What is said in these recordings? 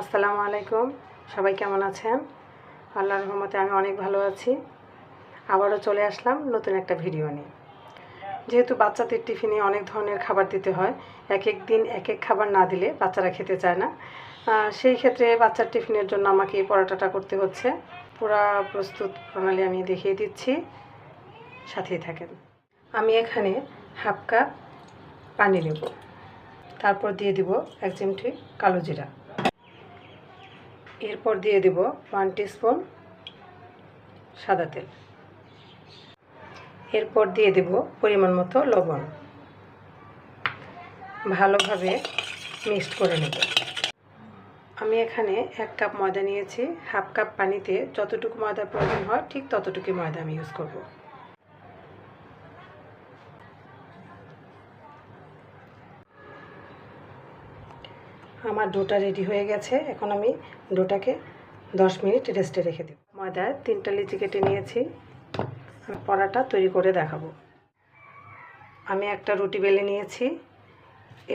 আসসালামু আলাইকুম। সবাই কেমন আছেন? আল্লাহর রহমতে আমি অনেক ভালো আছি। আবারও চলে আসলাম নতুন একটা ভিডিও নিয়ে। যেহেতু বাচ্চাদের টিফিনে অনেক ধরনের খাবার দিতে হয় এক এক দিন এক এক খাবার না দিলে বাচ্চারা খেতে চায় না। সেই ক্ষেত্রে বাচ্চার টিফিনের জন্য আমাকে এই পরোটাটা করতে হচ্ছে। পুরা প্রস্তুত প্রণালী আমি দেখিয়ে দিচ্ছি। সাথেই থাকেন। আমি এখানে হাফ কাপ পানি নেব। তারপর দিয়ে দিব এক চিমটি কালো জিরা। এরপর দিয়ে দেব ওয়ান স্পুন সাদা তেল। এরপর দিয়ে দেব পরিমাণ মতো লবণ। ভালোভাবে মিক্সড করে নেব। আমি এখানে এক কাপ ময়দা নিয়েছি, হাফ কাপ পানিতে যতটুকু ময়দা প্রয়োজন হয় ঠিক ততটুকু ময়দা আমি ইউজ করব। আমার ডোটা রেডি হয়ে গেছে। এখন আমি ডোটাকে দশ মিনিট রেস্টে রেখে দেব। ময়দায় তিনটা লিচি কেটে নিয়েছি। পরাটা তৈরি করে দেখাবো। আমি একটা রুটি বেলে নিয়েছি।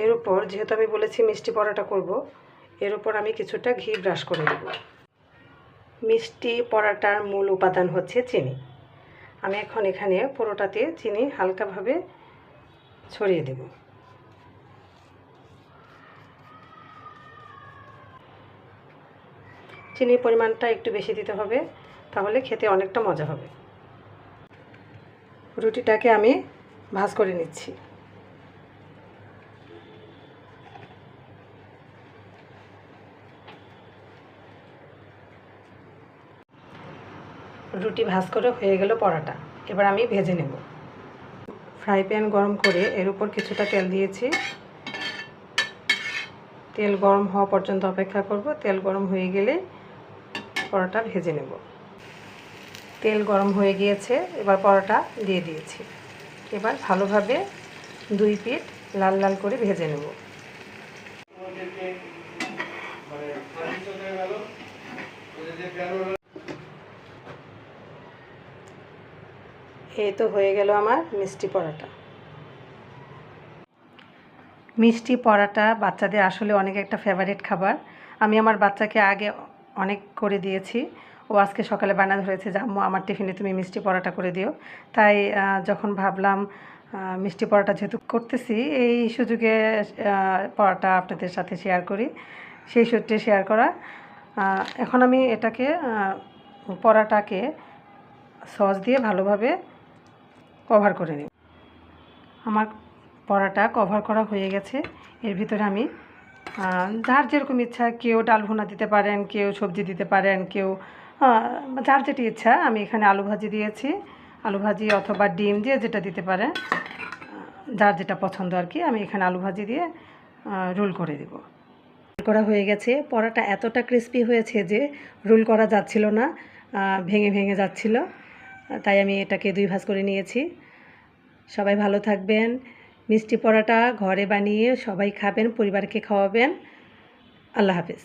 এর উপর, যেহেতু আমি বলেছি মিষ্টি পরাটা করব, এর উপর আমি কিছুটা ঘি ব্রাশ করে দেব মিষ্টি পরাটার মূল উপাদান হচ্ছে চিনি। আমি এখন এখানে পুরোটাতে চিনি হালকাভাবে ছড়িয়ে দেবো। চিনির পরিমাণটা একটু বেশি দিতে হবে, তাহলে খেতে অনেকটা মজা হবে। রুটিটাকে আমি ভাজ করে নিচ্ছি। রুটি ভাজ করে হয়ে গেল পরাটা। এবার আমি ভেজে নেব। ফ্রাই প্যান গরম করে এর উপর কিছুটা তেল দিয়েছি। তেল গরম হওয়া পর্যন্ত অপেক্ষা করব। তেল গরম হয়ে গেলে পরোটা ভেজে নেব। তেল গরম হয়ে গিয়েছে, এবার পরোটা দিয়ে দিয়েছি। এবার ভালোভাবে দুই পিঠ লাল লাল করে ভেজে নেব। এই তো হয়ে গেল আমার মিষ্টি পরোটা। মিষ্টি পরাটা বাচ্চাদের আসলে অনেক একটা ফেভারিট খাবার। আমি আমার বাচ্চাকে আগে অনেক করে দিয়েছি। ও আজকে সকালে বানা ধরেছে যে, আম্মু, আমার টিফিনে তুমি মিষ্টি পরাটা করে দিও। তাই যখন ভাবলাম মিষ্টি পরাটা যেহেতু করতেছি, এই সুযোগে পরাটা আপনাদের সাথে শেয়ার করি। সেই সূত্রে শেয়ার করা। এখন আমি এটাকে পরাটাকে সস দিয়ে ভালোভাবে কভার করে নিই। আমার পরাটা কভার করা হয়ে গেছে। এর ভিতরে আমি যার যেরকম ইচ্ছা কেউ ডাল ভুনা দিতে পারেন, কেউ সবজি দিতে পারেন, কেউ যার যেটি ইচ্ছা, আমি এখানে আলু ভাজি দিয়েছি। আলু ভাজি অথবা ডিম দিয়ে যেটা দিতে পারেন, যার যেটা পছন্দ আর কি, আমি এখানে আলু ভাজি দিয়ে রোল করে দেব। রোল করা হয়ে গেছে। পরাটা এতটা ক্রিস্পি হয়েছে যে রোল করা যাচ্ছিল না ভেঙে ভেঙে যাচ্ছিল। তাই আমি এটাকে দুই ভাঁজ করে নিয়েছি। সবাই ভালো থাকবেন। মিষ্টি পরোটা ঘরে বানিয়ে সবাই খাবেন পরিবারকে খাওয়াবেন। আল্লাহ হাফেজ।